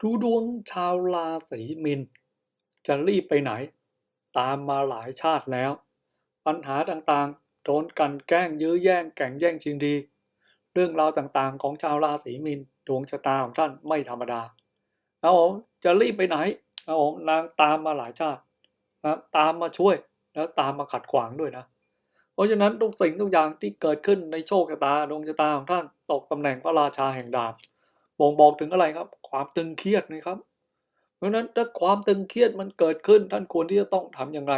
ดูดวงชาวราศีมินจะรีบไปไหน ตามมาหลายชาติแล้ว ปัญหาต่างๆโดนกันแกล้งยื้อแย่งแข่งแย่งชิงดี เรื่องราวต่างๆ ของชาวราศีมินดวงชะตาของท่านไม่ธรรมดาครับผมจะรีบไปไหนครับผมนางตามมาหลายชาตินะตามมาช่วยแล้วตามมาขัดขวางด้วยนะ เพราะฉะนั้นทุกสิ่งทุกอย่างที่เกิดขึ้นในโชคชะตาดวงชะตาของท่านตกตำแหน่งพระราชาแห่งดาบ บ่งบอกถึงอะไรครับ ความตึงเครียดนะครับ เพราะฉะนั้นถ้าความตึงเครียดมันเกิดขึ้นท่านควรที่จะต้องทำอย่างไร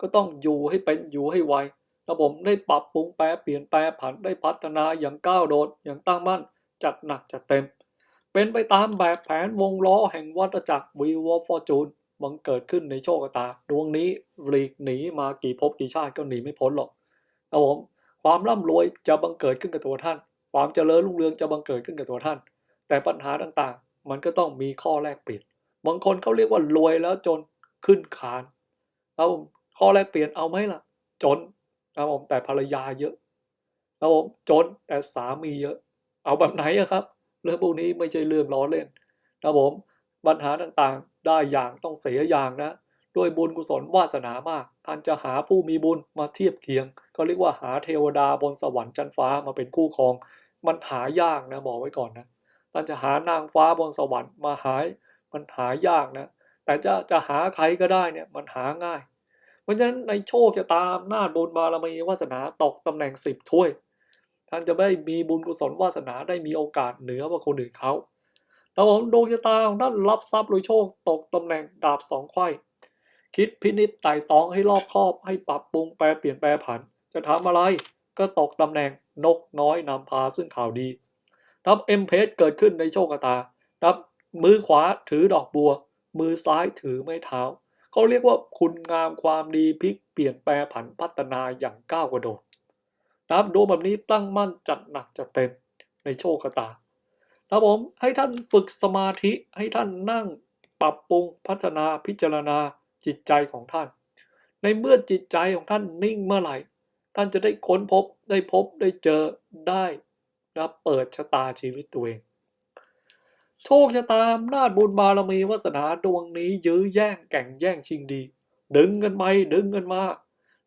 ก็ต้องอยู่ให้เป็นอยู่ให้ไวระบบได้ปรับปรุงแปรเปลี่ยนแปลผันได้พัฒนาอย่างก้าวโดดอย่างตั้งมั่นจัดหนักจัดเต็ม เป็นไปตามแบบแผนวงล้อแห่งวัฏจักรวีวอฟอร์จูนบังเกิดขึ้นในโชคตา ดวงนี้หลีกหนีมากี่ภพกี่ชาติก็หนีไม่พ้นหรอกครับผมความร่ำรวยจะบังเกิดขึ้นกับตัวท่าน ความเจริญรุ่งเรืองจะบังเกิดขึ้นกับตัวท่าน แต่ปัญหาต่างๆ มันก็ต้องมีข้อแลกเปลี่ยน บางคนเขาเรียกว่ารวยแล้วจนขึ้นคานครับผมข้อแลกเปลี่ยนเอาไหมล่ะ จนครับผมแต่ภรรยาเยอะครับผมจนแต่สามีเยอะ เอาแบบไหนอะครับ เรื่องพวกนี้ไม่ใช่เรื่องล้อเล่นครับผมปัญหาต่างๆ ได้อย่างต้องเสียอย่างนะด้วยบุญกุศลวาสนามาก ท่านจะหาผู้มีบุญมาเทียบเคียงเขาเรียกว่าหาเทวดาบนสวรรค์ชั้นฟ้ามาเป็นคู่ครอง มันหายากนะบอกไว้ก่อนนะ ท่านจะหานางฟ้าบนสวรรค์มาหายมันหายากนะ แต่จะจะหาใครก็ได้เนี่ยมันหาง่าย เพราะฉะนั้นในโชคจะตามนาจบุญบารมีวาสนาตกตำแหน่งสิบถ้วย ท่านจะไม่มีบุญกุศลวาสนาได้มีโอกาสเหนือกว่าคนอื่นเขาแต่ผมดวงชะตาของท่านรับทรัพย์โดยโชคตกตำแหน่งดาบสองไขว้คิดพินิจไต่ตองให้รอบคอบให้ปรับปรุงแปลเปลี่ยนแปลผัน จะทำอะไรก็ตกตำแหน่งนกน้อยนำพาซึ่งข่าวดี นับเอ็มเพสเกิดขึ้นในโชคชะตานับมือขวาถือดอกบัว มือซ้ายถือไม้เท้าเขาเรียกว่าคุณงามความดีพลิกเปลี่ยนแปลผันพัฒนาอย่างก้าวกระโดดนับดูแบบนี้ตั้งมั่นจัดหนักจัดเต็มในโชคชะตาครับผมให้ท่านฝึกสมาธิให้ท่านนั่งปรับปรุงพัฒนาพิจารณาจิตใจของท่าน ในเมื่อจิตใจของท่านนิ่งเมื่อไหร่ ท่านจะได้ค้นพบได้พบได้เจอได้ นะเปิดชะตาชีวิตตัวเอง โชคชะตาอำนาจบุญบารมีวาสนาดวงนี้ยื้อแย่งแก่งแย่งชิงดี ดึงกันไปดึงกันมา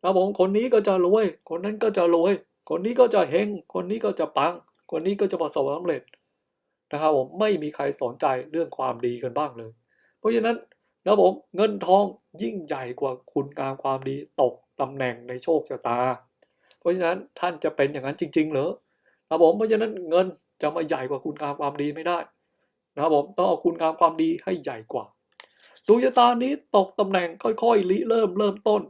ครับผมคนนี้ก็จะรวย คนนั้นก็จะรวย คนนี้ก็จะเฮงคนนี้ก็จะปัง คนนี้ก็จะประสบความสำเร็จนะครับผมไม่มีใครสนใจเรื่องความดีกันบ้างเลย เพราะฉะนั้นนะผมเงินทองยิ่งใหญ่กว่าคุณงามความดีตกตำแหน่งในโชคชะตา เพราะฉะนั้นท่านจะเป็นอย่างนั้นจริง ๆ เหรอ นะครับผมเพราะฉะนั้นเงินจะมาใหญ่กว่าคุณงามความดีไม่ได้นะครับผมต้องเอาคุณงามความดีให้ใหญ่กว่าดวงชะตานี้ตกตำแหน่งค่อยๆริเริ่มเริ่มต้น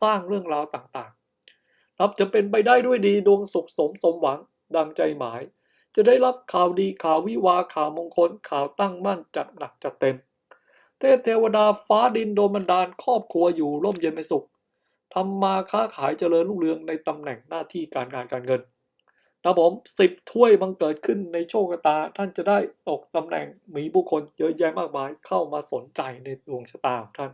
สร้างเรื่องราวต่างๆรับจะเป็นไปได้ด้วยดีดวงสุขสมสมหวังดังใจหมาย จะได้รับข่าวดีข่าววิวาข่าวมงคลข่าวตั้งมั่นจัดหนักจัดเต็ม เทพเทวดาฟ้าดินโดนบันดาลครอบครัวอยู่ร่มเย็นเป็นสุขทำมาค้าขายเจริญรุ่งเรืองในตำแหน่งหน้าที่การงานการเงิน นะผมสิบถ้วยบังเกิดขึ้นในโชคชะตา ท่านจะได้ตกตำแหน่งมีบุคคลเยอะแยะมากมาย เข้ามาสนใจในดวงชะตาของท่าน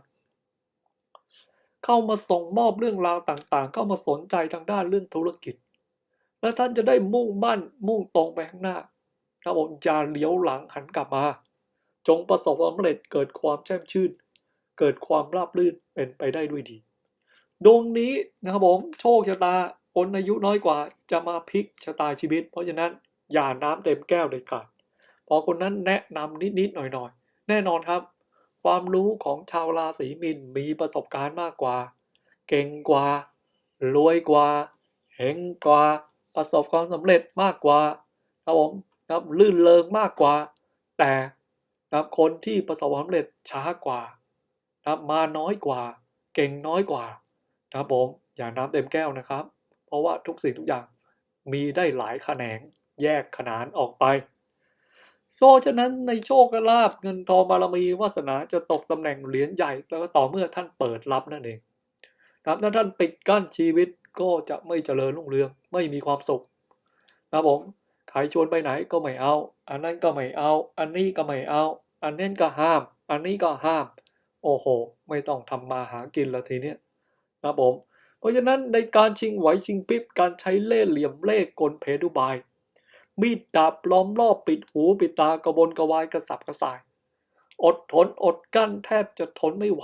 เข้ามาส่งมอบเรื่องราวต่างๆ เข้ามาสนใจทางด้านเรื่องธุรกิจ และท่านจะได้มุ่งมั่นมุ่งตรงไปข้างหน้านะผมอย่าเลี้ยวหลังหันกลับมา จงประสบความสำเร็จเกิดความแช่มชื่น เกิดความราบรื่นเป็นไปได้ด้วยดีดวงนี้นะครับผมโชคชะตาคนอายุน้อยกว่าจะมาพลิกชะตาชีวิต เพราะฉะนั้นอย่าน้ำเต็มแก้วเลยขาดพอคนนั้นแนะนำนิดๆหน่อยๆ แน่นอนครับ ความรู้ของชาวราศีมินมีประสบการณ์มากกว่า เก่งกว่ารวยกว่าเฮงกว่าประสบความสำเร็จมากกว่าครับผมครับลื่นเลงมากกว่า แต่ครับคนที่ประสบความสำเร็จช้ากว่านะครับมาน้อยกว่า เก่งน้อยกว่านะครับผมอย่าน้ำเต็มแก้วนะครับ เพราะว่าทุกสิ่งทุกอย่างมีได้หลายแขนงแยกขนานออกไปเพราะฉะนั้นในโชคลาภเงินทองบารมีวาสนาจะตกตำแหน่งเหรียญใหญ่แล้วก็ต่อเมื่อท่านเปิดรับนั่นเองนะครับถ้าท่านปิดกั้นชีวิตก็จะไม่เจริญรุ่งเรืองไม่มีความสุขนะครับผมใครชวนไปไหนก็ไม่เอา อันนั้นก็ไม่เอา อันนี้ก็ไม่เอา อันนั้นก็ห้าม อันนี้ก็ห้าม โอ้โห ไม่ต้องทำมาหากินแล้วทีเนี้ยนะครับผม เพราะฉะนั้นในการชิงไหวชิงพริบการใช้เล่ห์เหลี่ยมเล่ห์กลเพดุบาย มีดดาบล้อมรอบปิดหูปิดตากระบนกระวายกระสับกระส่าย อดทนอดกั้นแทบจะทนไม่ไหว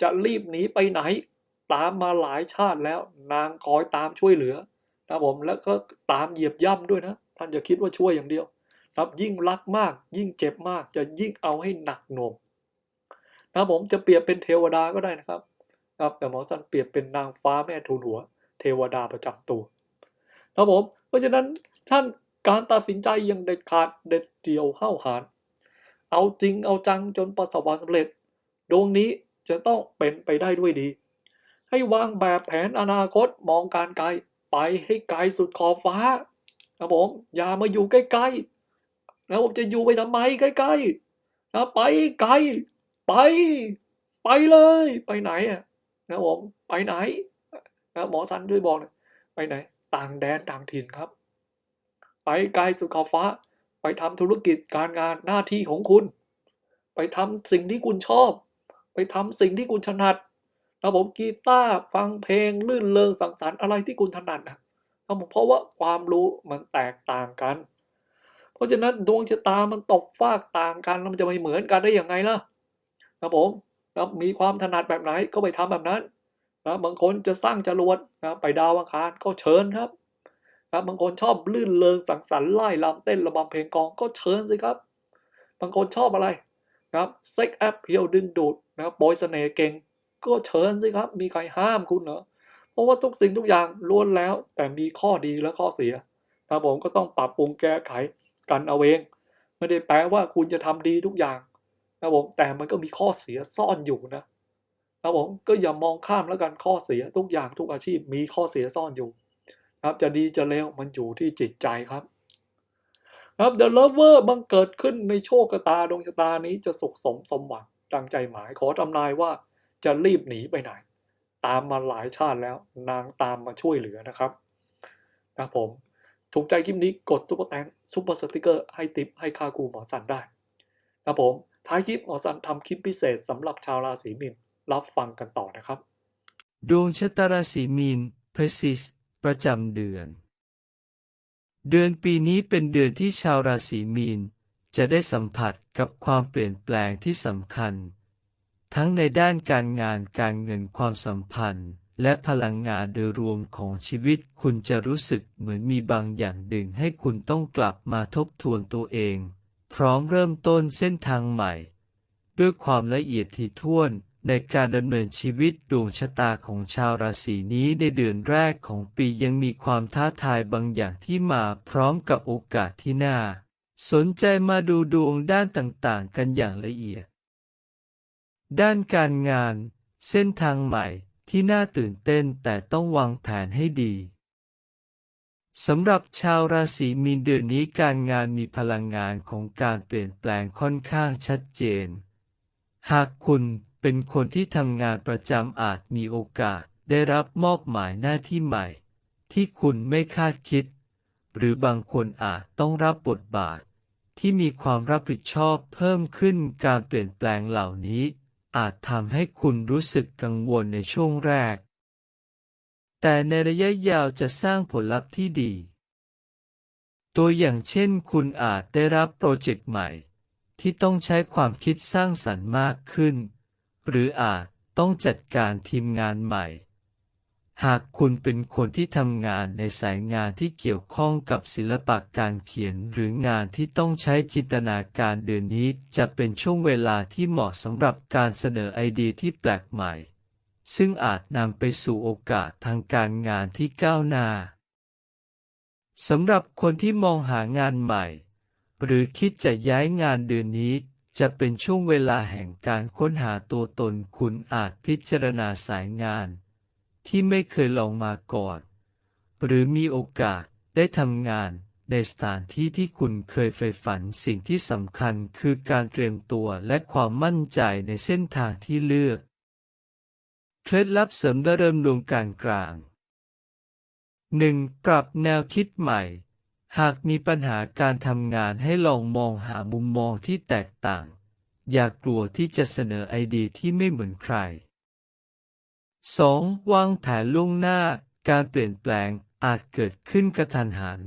จะรีบหนีไปไหน ตามมาหลายชาติแล้วนางคอยตามช่วยเหลือนะผมแล้วก็ตามเหยียบย่ำด้วยนะ ท่านจะคิดว่าช่วยอย่างเดียวครับยิ่งรักมากยิ่งเจ็บมากจะยิ่งเอาให้หนักหน่วงนะผมจะเปรียบเป็นเทวดาก็ได้นะครับ ครับ แต่หมอสันเปรียบเป็นนางฟ้าแม่ทูลหัว เทวดาประจำตัวนะผม เพราะฉะนั้นท่านการตัดสินใจอย่างเด็ดขาดเด็ดเดี่ยวห้าวหาญเอาจริงเอาจังจนประสบความสำเร็จ ดวงนี้จะต้องเป็นไปได้ด้วยดี ให้วางแบบแผนอนาคตมองการไกลไปให้ไกลสุดขอบฟ้านะผมอย่ามาอยู่ใกล้ๆนะผมจะอยู่ไปทำไมใกล้ๆนะไปไกลไป ไปเลย ไปไหนอะ นะผมไปไหนนะหมอสันช่วยบอกน่อยไปไหน ต่างแดนต่างถิ่นครับ ไปไกลสุดขอบฟ้า ไปทำธุรกิจการงานหน้าที่ของคุณ ไปทำสิ่งที่คุณชอบ ไปทำสิ่งที่คุณถนัดนะผมกีตาร์ฟังเพลงลื่นเลงสังสรรค์อะไรที่คุณถนัดนะนะผมเพราะว่าความรู้มันแตกต่างกัน เพราะฉะนั้นดวงชะตามันตกฟากต่างกันแล้วมันจะไม่เหมือนกันได้อย่างไงล่ะนะผม นะมีความถนัดแบบไหนก็ไปทำแบบนั้นนะบางคนจะสร้างจรวดนะไปดาวอังคารก็เชิญครับนะบางคนชอบลื่นเลงสังสรรค์ไล่ลำเต้นระบำเพลงกองก็เชิญสิครับ บางคนชอบอะไรนะครับเซ็กแอปเพียวดึงดูดนะครับโปรยเสน่ห์เก่งก็เชิญสิครับ มีใครห้ามคุณเหรอเพราะว่าทุกสิ่งทุกอย่างล้วนแล้ว แต่มีข้อดีและข้อเสียนะผมก็ต้องปรับปรุงแก้ไขกันเอาเอง ไม่ได้แปลว่าคุณจะทำดีทุกอย่าง นะผมแต่มันก็มีข้อเสียซ่อนอยู่นะนะผมก็อย่ามองข้ามแล้วกันข้อเสียทุกอย่างทุกอาชีพมีข้อเสียซ่อนอยู่นะครับจะดีจะเลวมันอยู่ที่จิตใจครับนะครับ The Lover บังเกิดขึ้นในโชคชะตาดวงชะตานี้จะสุขสมสมหวังดังใจหมาย ขอทำนายว่าจะรีบหนีไปไหน ตามมาหลายชาติแล้วนางตามมาช่วยเหลือนะครับนะผม ถูกใจคลิปนี้กดซุปเปอร์แตงซุปเปอร์สติกเกอร์ให้ติปให้ค่ากูหมอสันได้นะผม ท้ายคลิปหมอสันทำคลิปพิเศษสำหรับชาวราศีมีนรับฟังกันต่อนะครับ ดวงชะตาราศีมีน Precis ประจำเดือน เดือนปีนี้เป็นเดือนที่ชาวราศีมีน จะได้สัมผัสกับความเปลี่ยนแปลงที่สำคัญ ทั้งในด้านการงานการเงินความสัมพันธ์ และพลังงานโดยรวมของชีวิตคุณจะรู้สึกเหมือนมีบางอย่างดึงให้คุณต้องกลับมาทบทวนตัวเอง พร้อมเริ่มต้นเส้นทางใหม่ ด้วยความละเอียดถี่ถ้วนในการดำเนินชีวิตดวงชะตาของชาวราศีนี้ในเดือนแรกของปียังมีความท้าทายบางอย่างที่มาพร้อมกับโอกาสที่น่า สนใจมาดูดวงด้านต่างๆ กันอย่างละเอียด ด้านการงาน เส้นทางใหม่ที่น่าตื่นเต้นแต่ต้องวางแผนให้ดี สำหรับชาวราศีมีนเดือนนี้การงานมีพลังงานของการเปลี่ยนแปลงค่อนข้างชัดเจน หากคุณเป็นคนที่ทำงานประจำอาจมีโอกาสได้รับมอบหมายหน้าที่ใหม่ ที่คุณไม่คาดคิด หรือบางคนอาจต้องรับบทบาท ที่มีความรับผิดชอบเพิ่มขึ้นการเปลี่ยนแปลงเหล่านี้ อาจทำให้คุณรู้สึกกังวลในช่วงแรก แต่ในระยะยาวจะสร้างผลลัพธ์ที่ดี ตัวอย่างเช่นคุณอาจได้รับโปรเจกต์ใหม่ ที่ต้องใช้ความคิดสร้างสรรค์มากขึ้น หรืออาจต้องจัดการทีมงานใหม่ หากคุณเป็นคนที่ทำงานในสายงานที่เกี่ยวข้องกับศิลปะการเขียนหรืองานที่ต้องใช้จินตนาการเดือนนี้จะเป็นช่วงเวลาที่เหมาะสำหรับการเสนอไอเดียที่แปลกใหม่ ซึ่งอาจนำไปสู่โอกาสทางการงานที่ก้าวหน้าสำหรับคนที่มองหางานใหม่ หรือคิดจะย้ายงานเดือนนี้จะเป็นช่วงเวลาแห่งการค้นหาตัวตนคุณอาจพิจารณาสายงาน ที่ไม่เคยลองมาก่อน หรือมีโอกาสได้ทำงานในสถานที่ที่คุณเคยใฝ่ฝันสิ่งที่สำคัญคือการเตรียมตัวและความมั่นใจในเส้นทางที่เลือก เคล็ดลับเสริมและเริ่มดวงการกลาง 1. ปรับแนวคิดใหม่ หากมีปัญหาการทำงานให้ลองมองหามุมมองที่แตกต่าง อย่ากลัวที่จะเสนอไอเดียที่ไม่เหมือนใคร 2. วางแผนล่วงหน้า การเปลี่ยนแปลงอาจเกิดขึ้นกระทันหัน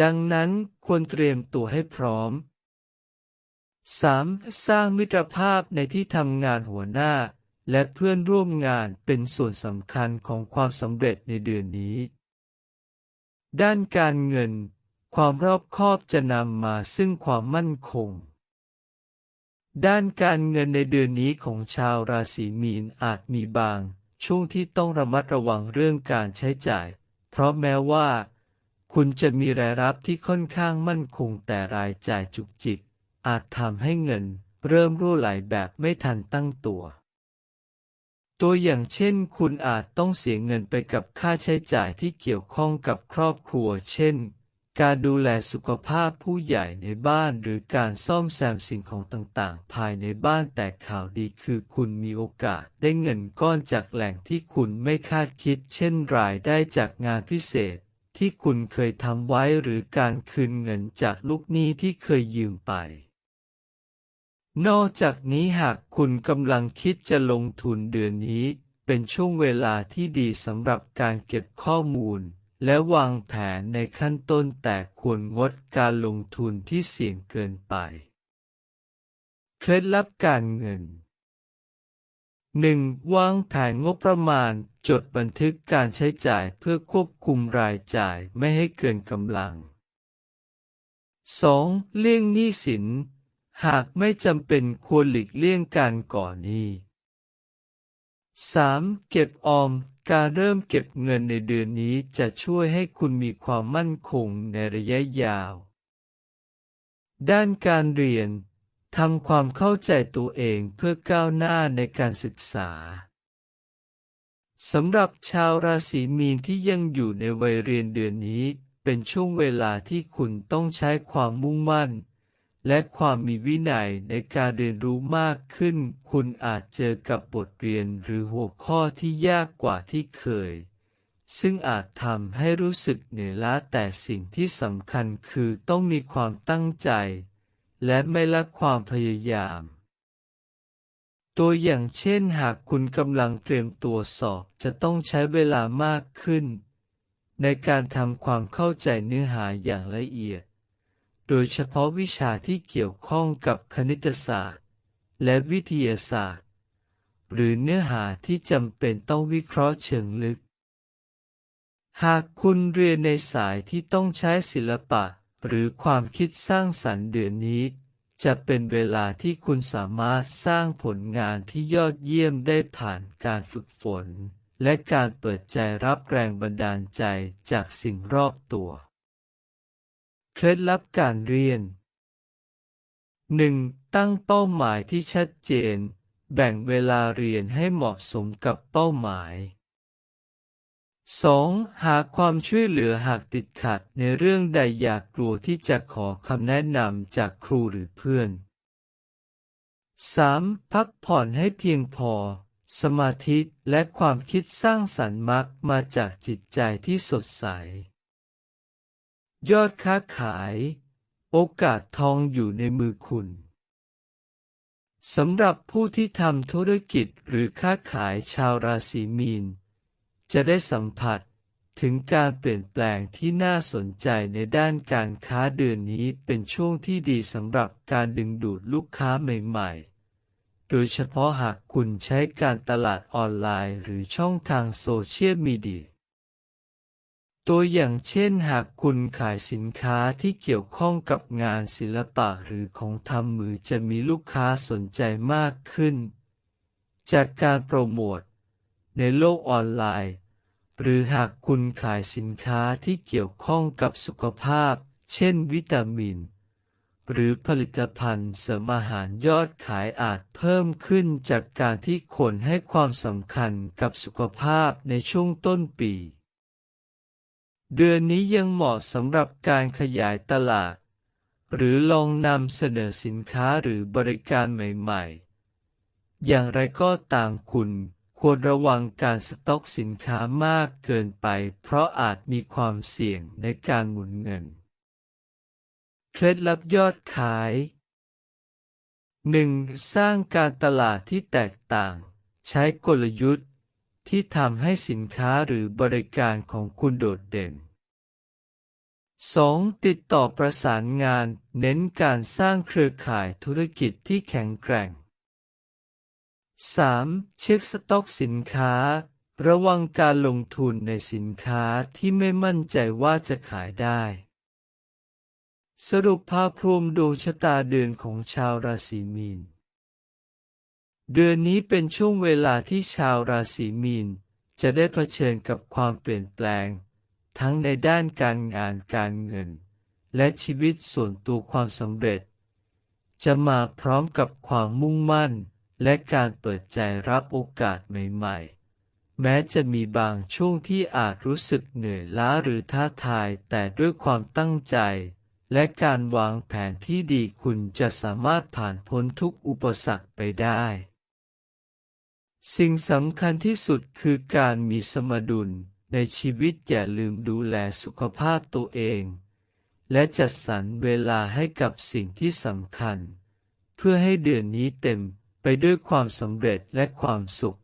ดังนั้นควรเตรียมตัวให้พร้อม 3. สร้างมิตรภาพในที่ทำงานหัวหน้า และเพื่อนร่วมงานเป็นส่วนสำคัญของความสำเร็จในเดือนนี้ ด้านการเงิน ความรอบคอบจะนำมาซึ่งความมั่นคง ด้านการเงินในเดือนนี้ของชาวราศีมีนอาจมีบาง ช่วงที่ต้องระมัดระวังเรื่องการใช้จ่าย เพราะแม้ว่า คุณจะมีรายรับที่ค่อนข้างมั่นคงแต่รายจ่ายจุกจิกอาจทำให้เงินเริ่มรั่วไหลแบบไม่ทันตั้งตัว ตัวอย่างเช่น คุณอาจต้องเสียเงินไปกับค่าใช้จ่ายที่เกี่ยวข้องกับครอบครัว เช่น การดูแลสุขภาพผู้ใหญ่ในบ้านหรือการซ่อมแซมสิ่งของต่างๆ ภายในบ้านแต่ข่าวดีคือคุณมีโอกาสได้เงินก้อนจากแหล่งที่คุณไม่คาดคิด เช่น รายได้จากงานพิเศษ ที่คุณเคยทำไว้หรือการคืนเงินจากลูกหนี้ที่เคยยืมไป นอกจากนี้หากคุณกำลังคิดจะลงทุนเดือนนี้ เป็นช่วงเวลาที่ดีสำหรับการเก็บข้อมูล และวางแผนในขั้นต้นแต่ควรงดการลงทุนที่เสี่ยงเกินไป เคล็ดลับการเงิน 1. วางแผนงบประมาณ จดบันทึกการใช้จ่ายเพื่อควบคุมรายจ่ายไม่ให้เกินกำลัง 2. เลี่ยงหนี้สิน หากไม่จำเป็นควรหลีกเลี่ยงการก่อหนี้ 3. เก็บออม การเริ่มเก็บเงินในเดือนนี้จะช่วยให้คุณมีความมั่นคงในระยะยาว ด้านการเรียน ทำความเข้าใจตัวเองเพื่อก้าวหน้าในการศึกษา สำหรับชาวราศีมีนที่ยังอยู่ในวัยเรียนเดือนนี้ เป็นช่วงเวลาที่คุณต้องใช้ความมุ่งมั่น และความมีวินัยในการเรียนรู้มากขึ้น คุณอาจเจอกับบทเรียนหรือหัวข้อที่ยากกว่าที่เคย ซึ่งอาจทำให้รู้สึกเหนื่อยล้าแต่สิ่งที่สำคัญคือต้องมีความตั้งใจ และไม่ละความพยายาม ตัวอย่างเช่นหากคุณกำลังเตรียมตัวสอบจะต้องใช้เวลามากขึ้น ในการทำความเข้าใจเนื้อหาอย่างละเอียด โดยเฉพาะวิชาที่เกี่ยวข้องกับคณิตศาสตร์ และวิทยาศาสตร์ หรือเนื้อหาที่จำเป็นต้องวิเคราะห์เชิงลึก หากคุณเรียนในสายที่ต้องใช้ศิลปะหรือความคิดสร้างสรรค์เดือนนี้ จะเป็นเวลาที่คุณสามารถสร้างผลงานที่ยอดเยี่ยมได้ผ่านการฝึกฝน และการเปิดใจรับแรงบันดาลใจจากสิ่งรอบตัว เคล็ดลับการเรียน 1. ตั้งเป้าหมายที่ชัดเจน แบ่งเวลาเรียนให้เหมาะสมกับเป้าหมาย 2. หาความช่วยเหลือหากติดขัดในเรื่องใดอยากกลัวที่จะขอคำแนะนำจากครูหรือเพื่อน 3. พักผ่อนให้เพียงพอ สมาธิและความคิดสร้างสรรค์มักมาจากจิตใจที่สดใส ยอดค้าขาย โอกาสทองอยู่ในมือคุณสำหรับผู้ที่ทำธุรกิจหรือค้าขายชาวราศีมีน จะได้สัมผัสถึงการเปลี่ยนแปลงที่น่าสนใจในด้านการค้าเดือนนี้เป็นช่วงที่ดีสำหรับการดึงดูดลูกค้าใหม่ๆ โดยเฉพาะหากคุณใช้การตลาดออนไลน์หรือช่องทางโซเชียลมีเดีย ตัวอย่างเช่นหากคุณขายสินค้าที่เกี่ยวข้องกับงานศิลปะหรือของทำมือจะมีลูกค้าสนใจมากขึ้น จากการโปรโมทในโลกออนไลน์ หรือหากคุณขายสินค้าที่เกี่ยวข้องกับสุขภาพ เช่นวิตามิน หรือผลิตภัณฑ์เสริมอาหารยอดขายอาจเพิ่มขึ้นจากการที่คนให้ความสำคัญกับสุขภาพในช่วงต้นปี เดือนนี้ยังเหมาะสำหรับการขยายตลาด หรือลองนำเสนอสินค้าหรือบริการใหม่ๆ อย่างไรก็ตามคุณควรระวังการสต็อกสินค้ามากเกินไป เพราะอาจมีความเสี่ยงในการหมุนเงิน เคล็ดลับยอดขาย 1. สร้างการตลาดที่แตกต่าง ใช้กลยุทธ์ที่ทำให้สินค้าหรือบริการของคุณโดดเด่น 2. ติดต่อประสานงาน เน้นการสร้างเครือข่ายธุรกิจที่แข็งแกร่ง 3. เช็คสต็อกสินค้า ระวังการลงทุนในสินค้าที่ไม่มั่นใจว่าจะขายได้ สรุปภาพรวมดวงชะตาเดือนของชาวราศีมีน เดือนนี้เป็นช่วงเวลาที่ชาวราศีมีน จะได้เผชิญกับความเปลี่ยนแปลง ทั้งในด้านการงานการเงิน และชีวิตส่วนตัวความสำเร็จ จะมาพร้อมกับความมุ่งมั่น และการเปิดใจรับโอกาสใหม่ๆแม้จะมีบางช่วงที่อาจรู้สึกเหนื่อยล้าหรือท้าทายแต่ด้วยความตั้งใจ และการวางแผนที่ดีคุณจะสามารถผ่านพ้นทุกอุปสรรคไปได้ สิ่งสำคัญที่สุดคือการมีสมดุล ในชีวิตอย่าลืมดูแลสุขภาพตัวเอง และจัดสรรเวลาให้กับสิ่งที่สำคัญ เพื่อให้เดือนนี้เต็มไปด้วยความสำเร็จและความสุข